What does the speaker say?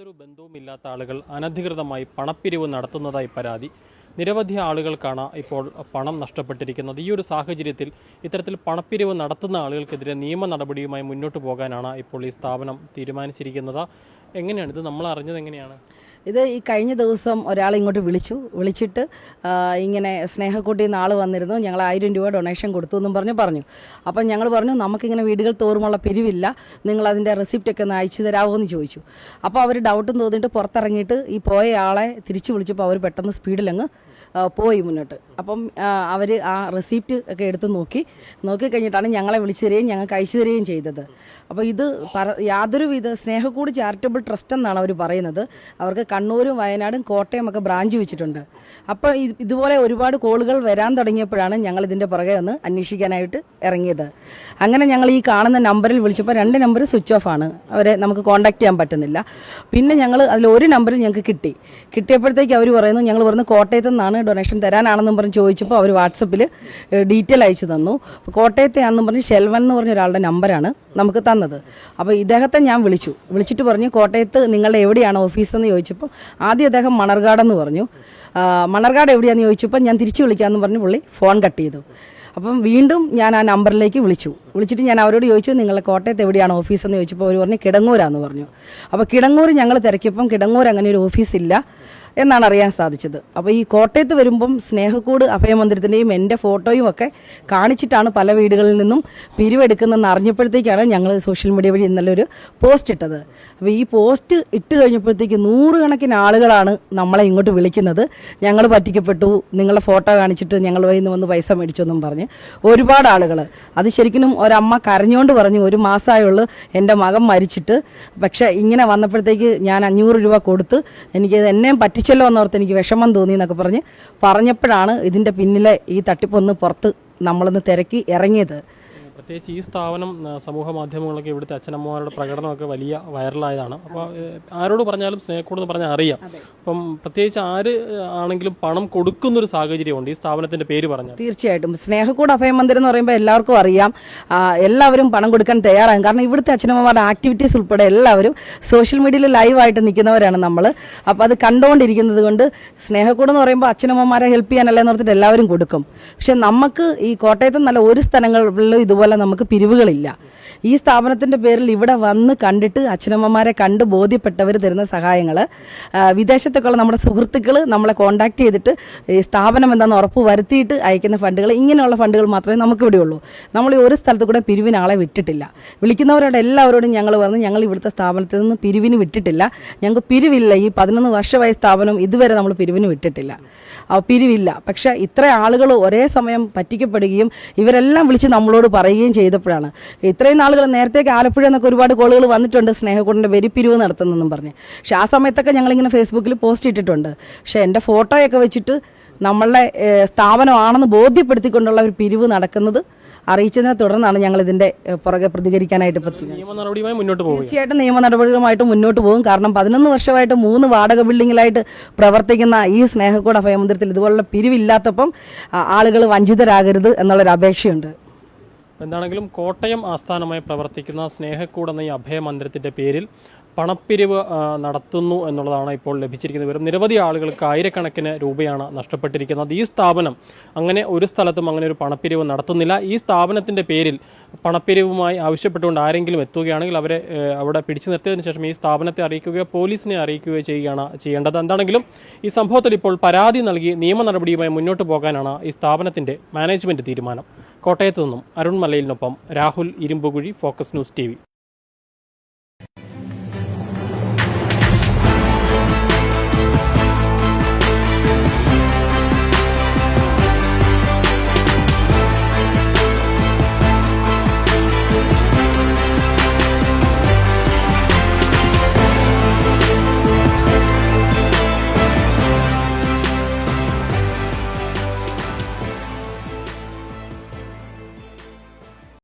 യാതൊരു ബന്ധവുമില്ലാത്ത ആളുകൾ അനധികൃതമായി പണപ്പിരിവ് നടത്തുന്നതായി പരാതി. നിരവധി ആളുകൾക്കാണ് ഇപ്പോൾ പണം നഷ്ടപ്പെട്ടിരിക്കുന്നത്. ഈ ഒരു സാഹചര്യത്തിൽ ഇത്തരത്തിൽ പണപ്പിരിവ് നടത്തുന്ന ആളുകൾക്കെതിരെ നിയമ നടപടിയുമായി മുന്നോട്ട് പോകാനാണ് ഇപ്പോൾ ഈ സ്ഥാപനം തീരുമാനിച്ചിരിക്കുന്നത്. എങ്ങനെയാണ് ഇത്? നമ്മൾ അറിഞ്ഞത് എങ്ങനെയാണ്? ഇത് ഈ കഴിഞ്ഞ ദിവസം ഒരാൾ ഇങ്ങോട്ട് വിളിച്ചു. വിളിച്ചിട്ട് ഇങ്ങനെ സ്നേഹക്കൂട്ടിൽ നിന്ന് ആൾ വന്നിരുന്നു. ഞങ്ങൾ ആയിരം രൂപ ഡൊണേഷൻ കൊടുത്തു എന്നും പറഞ്ഞ് പറഞ്ഞു. അപ്പം ഞങ്ങൾ പറഞ്ഞു നമുക്കിങ്ങനെ വീടുകൾ തോറുമുള്ള പിരിവില്ല. നിങ്ങൾ അതിന്റെ റെസിപ്റ്റ് ഒക്കെ ഒന്ന് അയച്ചു തരാമോ എന്ന് ചോദിച്ചു അപ്പോൾ അവർ ഡൗട്ടും തോന്നിയിട്ട് പുറത്തിറങ്ങിയിട്ട് ഈ പോയ ആളെ തിരിച്ചു വിളിച്ചപ്പോൾ അവർ പെട്ടെന്ന് സ്പീഡിലങ്ങ് പോയി മുന്നോട്ട്. അപ്പം അവർ ആ റെസിപ്റ്റ് ഒക്കെ എടുത്ത് നോക്കി. നോക്കി കഴിഞ്ഞിട്ടാണ് ഞങ്ങളെ വിളിച്ചു തരികയും ഞങ്ങൾക്ക് അയച്ചു തരികയും ചെയ്തത്. അപ്പോൾ ഇത് പറ യാതൊരുവിധ സ്നേഹക്കൂട് ചാരിറ്റബിൾ ട്രസ്റ്റ് എന്നാണ് അവർ പറയുന്നത്. അവർക്ക് കണ്ണൂരും വയനാടും കോട്ടയം ഒക്കെ ബ്രാഞ്ച് വെച്ചിട്ടുണ്ട്. അപ്പോൾ ഇതുപോലെ ഒരുപാട് കോളുകൾ വരാൻ തുടങ്ങിയപ്പോഴാണ് ഞങ്ങൾ ഇതിന്റെ പുറകെ ഒന്ന് അന്വേഷിക്കാനായിട്ട് ഇറങ്ങിയത്. അങ്ങനെ ഞങ്ങൾ ഈ കാണുന്ന നമ്പറിൽ വിളിച്ചപ്പോൾ രണ്ട് നമ്പർ സ്വിച്ച് ഓഫ് ആണ്. അവരെ നമുക്ക് കോൺടാക്ട് ചെയ്യാൻ പറ്റുന്നില്ല. പിന്നെ ഞങ്ങൾ അതിൽ ഒരു നമ്പറിൽ ഞങ്ങൾക്ക് കിട്ടി. കിട്ടിയപ്പോഴത്തേക്ക് അവർ പറയുന്നു ഞങ്ങൾ പറഞ്ഞു കോട്ടയത്ത് നിന്നാണ് ഡൊണേഷൻ തരാനാണെന്നും പറഞ്ഞ് ചോദിച്ചപ്പോൾ അവർ വാട്സപ്പിൽ ഡീറ്റെയിൽ അയച്ചു തന്നു. കോട്ടയത്തെ ആണെന്നും പറഞ്ഞ് ഷെൽവൻ എന്ന് പറഞ്ഞ ഒരാളുടെ നമ്പറാണ് നമുക്ക് തന്നത്. അപ്പോൾ ഇദ്ദേഹത്തെ ഞാൻ വിളിച്ചു. വിളിച്ചിട്ട് പറഞ്ഞു കോട്ടയത്ത് നിങ്ങളുടെ എവിടെയാണ് ഓഫീസെന്ന് ചോദിച്ചപ്പോൾ ആദ്യം അദ്ദേഹം മണർകാടെന്ന് പറഞ്ഞു. മണർകാട് എവിടെയാണെന്ന് ചോദിച്ചപ്പോൾ ഞാൻ തിരിച്ചു വിളിക്കാമെന്ന് പറഞ്ഞ് പുള്ളി ഫോൺ കട്ട് ചെയ്തു. അപ്പം വീണ്ടും ഞാൻ ആ നമ്പറിലേക്ക് വിളിച്ചു. വിളിച്ചിട്ട് ഞാൻ അവരോട് ചോദിച്ചു നിങ്ങളെ കോട്ടയത്ത് എവിടെയാണ് ഓഫീസ് എന്ന് ചോദിച്ചപ്പോൾ അവർ പറഞ്ഞു കിടങ്ങൂരാന്ന് പറഞ്ഞു. അപ്പോൾ കിടങ്ങൂർ ഞങ്ങൾ തിരക്കിയപ്പം കിടങ്ങൂർ അങ്ങനെ ഒരു ഓഫീസില്ല എന്നാണ് അറിയാൻ സാധിച്ചത്. അപ്പോൾ ഈ കോട്ടയത്ത് വരുമ്പം സ്നേഹക്കൂട് അഭയമന്ദിരത്തിന്റെയും എന്റെ ഫോട്ടോയും ഒക്കെ കാണിച്ചിട്ടാണ് പല വീടുകളിൽ നിന്നും പിരിവെടുക്കുന്നതെന്ന് അറിഞ്ഞപ്പോഴത്തേക്കാണ് ഞങ്ങൾ സോഷ്യൽ മീഡിയ വഴി ഇന്നലെ ഒരു പോസ്റ്റ് ഇട്ടത്. അപ്പോൾ ഈ പോസ്റ്റ് ഇട്ട് കഴിഞ്ഞപ്പോഴത്തേക്ക് നൂറുകണക്കിന് ആളുകളാണ് നമ്മളെ ഇങ്ങോട്ട് വിളിക്കുന്നത്. ഞങ്ങൾ പറ്റിക്കപ്പെട്ടു നിങ്ങളുടെ ഫോട്ടോ കാണിച്ചിട്ട് ഞങ്ങൾ നിന്ന് വന്ന് പൈസ മേടിച്ചെന്നും പറഞ്ഞ് ഒരുപാട് ആളുകൾ അത് ശരിക്കും ഒരമ്മ കരഞ്ഞുകൊണ്ട് പറഞ്ഞു ഒരു മാസമായുള്ളൂ എന്റെ മകൻ മരിച്ചിട്ട്. പക്ഷേ ഇങ്ങനെ വന്നപ്പോഴത്തേക്ക് ഞാൻ അഞ്ഞൂറ് രൂപ കൊടുത്ത് എനിക്ക് എന്നെയും പറ്റിച്ചല്ലോ എന്നോർത്ത് എനിക്ക് വിഷമം തോന്നി എന്നൊക്കെ പറഞ്ഞ് പറഞ്ഞപ്പോഴാണ് ഇതിന്റെ പിന്നിലെ ഈ തട്ടിപ്പൊന്ന് പുറത്ത് നമ്മളൊന്ന് തിരക്കി ഇറങ്ങിയത്. പ്രത്യേകിച്ച് ഈ സ്ഥാപനം സമൂഹ മാധ്യമങ്ങളൊക്കെ ഇവിടുത്തെ അച്ഛനമ്മമാരുടെ പ്രകടനമൊക്കെ വലിയ വൈറലായതാണ്. അപ്പോൾ ആരോട് പറഞ്ഞാലും സ്നേഹക്കൂടെന്ന് പറഞ്ഞാൽ അറിയാം. അപ്പം പ്രത്യേകിച്ച് ആര് ആണെങ്കിലും പണം കൊടുക്കുന്നൊരു സാഹചര്യമുണ്ട് ഈ സ്ഥാപനത്തിന്റെ പേര് പറഞ്ഞാൽ. തീർച്ചയായിട്ടും. സ്നേഹക്കൂട് അഭയമന്ദിരം എന്ന് പറയുമ്പോൾ എല്ലാവർക്കും അറിയാം. എല്ലാവരും പണം കൊടുക്കാൻ തയ്യാറാകും കാരണം ഇവിടുത്തെ അച്ഛനമ്മമാരുടെ ആക്ടിവിറ്റീസ് ഉൾപ്പെടെ എല്ലാവരും സോഷ്യൽ മീഡിയയിൽ ലൈവായിട്ട് നിൽക്കുന്നവരാണ് നമ്മൾ അപ്പോൾ അത് കണ്ടുകൊണ്ടിരിക്കുന്നത് കൊണ്ട് സ്നേഹക്കൂട് എന്ന് പറയുമ്പോൾ അച്ഛനമ്മമാരെ ഹെൽപ്പ് ചെയ്യാനല്ലേ എന്ന് ഓർത്തിട്ട് എല്ലാവരും കൊടുക്കും. പക്ഷെ നമുക്ക് ഈ കോട്ടയത്ത് നല്ല ഒരു സ്ഥലങ്ങളിലും ഇതുപോലെ നമുക്ക് പിരിവുകളില്ല. ഈ സ്ഥാപനത്തിന്റെ പേരിൽ ഇവിടെ വന്ന് കണ്ടിട്ട് അച്ഛനമ്മമാരെ കണ്ട് ബോധ്യപ്പെട്ടവർ തരുന്ന സഹായങ്ങൾ വിദേശത്തൊക്കെയുള്ള നമ്മുടെ സുഹൃത്തുക്കൾ നമ്മളെ കോൺടാക്ട് ചെയ്തിട്ട് ഈ സ്ഥാപനം എന്താണെന്ന് ഉറപ്പ് വരുത്തിയിട്ട് അയക്കുന്ന ഫണ്ടുകൾ ഇങ്ങനെയുള്ള ഫണ്ടുകൾ മാത്രമേ നമുക്ക് ഇവിടെ ഉള്ളൂ. നമ്മൾ ഈ ഒരു സ്ഥലത്ത് കൂടെ പിരിവിന് ആളെ വിട്ടിട്ടില്ല. വിളിക്കുന്നവരോട് എല്ലാവരോടും ഞങ്ങൾ പറഞ്ഞ് ഞങ്ങൾ ഇവിടുത്തെ സ്ഥാപനത്തിൽ നിന്ന് പിരിവിന് വിട്ടിട്ടില്ല. ഞങ്ങൾക്ക് പിരിവില്ല. ഈ പതിനൊന്ന് വർഷമായ സ്ഥാപനം ഇതുവരെ നമ്മൾ പിരിവിന് വിട്ടിട്ടില്ല. പിരിവില്ല. പക്ഷേ ഇത്ര ആളുകൾ ഒരേ സമയം പറ്റിക്കപ്പെടുകയും ഇവരെല്ലാം വിളിച്ച് നമ്മളോട് പറയുകയും ചെയ്തപ്പോഴാണ്. ഇത്രയും നാളുകൾ നേരത്തേക്ക് ആലപ്പുഴ എന്നൊക്കെ ഒരുപാട് കോളുകൾ വന്നിട്ടുണ്ട് സ്നേഹക്കൂടിന്റെ വെരിപ്പിരിവ് നടത്തുന്നെന്നും പറഞ്ഞ്. പക്ഷെ ആ സമയത്തൊക്കെ ഞങ്ങളിങ്ങനെ ഫേസ്ബുക്കിൽ പോസ്റ്റ് ഇട്ടിട്ടുണ്ട്. പക്ഷേ എന്റെ ഫോട്ടോയൊക്കെ വെച്ചിട്ട് നമ്മളുടെ സ്ഥാപനമാണെന്ന് ബോധ്യപ്പെടുത്തിക്കൊണ്ടുള്ള ഒരു പിരിവ് നടക്കുന്നത് അറിയിച്ചതിനെ തുടർന്നാണ് ഞങ്ങൾ ഇതിന്റെ പുറകെ പ്രതികരിക്കാനായിട്ട് തീർച്ചയായിട്ടും നിയമ നടപടികളുമായിട്ട് മുന്നോട്ട് പോകും. കാരണം പതിനൊന്ന് വർഷമായിട്ട് മൂന്ന് വാടക ബിൽഡിങ്ങിലായിട്ട് പ്രവർത്തിക്കുന്ന ഈ സ്നേഹക്കൂട് അഭയമന്ദിരത്തിൽ ഇതുപോലുള്ള പിരിവില്ലാത്തപ്പം ആളുകൾ വഞ്ചിതരാകരുത് എന്നുള്ളൊരു അപേക്ഷയുണ്ട്. എന്താണെങ്കിലും കോട്ടയം ആസ്ഥാനമായി പ്രവർത്തിക്കുന്ന സ്നേഹക്കൂട് എന്ന ഈ അഭയമന്ദിരത്തിന്റെ പേരിൽ പണപ്പിരിവ് നടത്തുന്നു എന്നുള്ളതാണ് ഇപ്പോൾ ലഭിച്ചിരിക്കുന്ന വിവരം നിരവധി ആളുകൾക്ക് ആയിരക്കണക്കിന് രൂപയാണ് നഷ്ടപ്പെട്ടിരിക്കുന്നത്. ഈ സ്ഥാപനം അങ്ങനെ ഒരു സ്ഥലത്തും അങ്ങനെ ഒരു പണപ്പിരിവ് നടത്തുന്നില്ല. ഈ സ്ഥാപനത്തിന്റെ പേരിൽ പണപ്പിരിവുമായി ആവശ്യപ്പെട്ടുകൊണ്ട് ആരെങ്കിലും എത്തുകയാണെങ്കിൽ അവരെ അവിടെ പിടിച്ചു നിർത്തിയതിനു ശേഷം ഈ സ്ഥാപനത്തെ അറിയിക്കുകയോ പോലീസിനെ അറിയിക്കുകയോ ചെയ്യുകയാണ് ചെയ്യേണ്ടത്. എന്താണെങ്കിലും ഈ സംഭവത്തിൽ ഇപ്പോൾ പരാതി നൽകി നിയമ നടപടിയുമായി മുന്നോട്ട് പോകാനാണ് ഈ സ്ഥാപനത്തിന്റെ മാനേജ്മെന്റ് തീരുമാനം. കോട്ടയത്ത് നിന്നും Arun മലയിലിനൊപ്പം Rahul Irumbukuzhi focus news T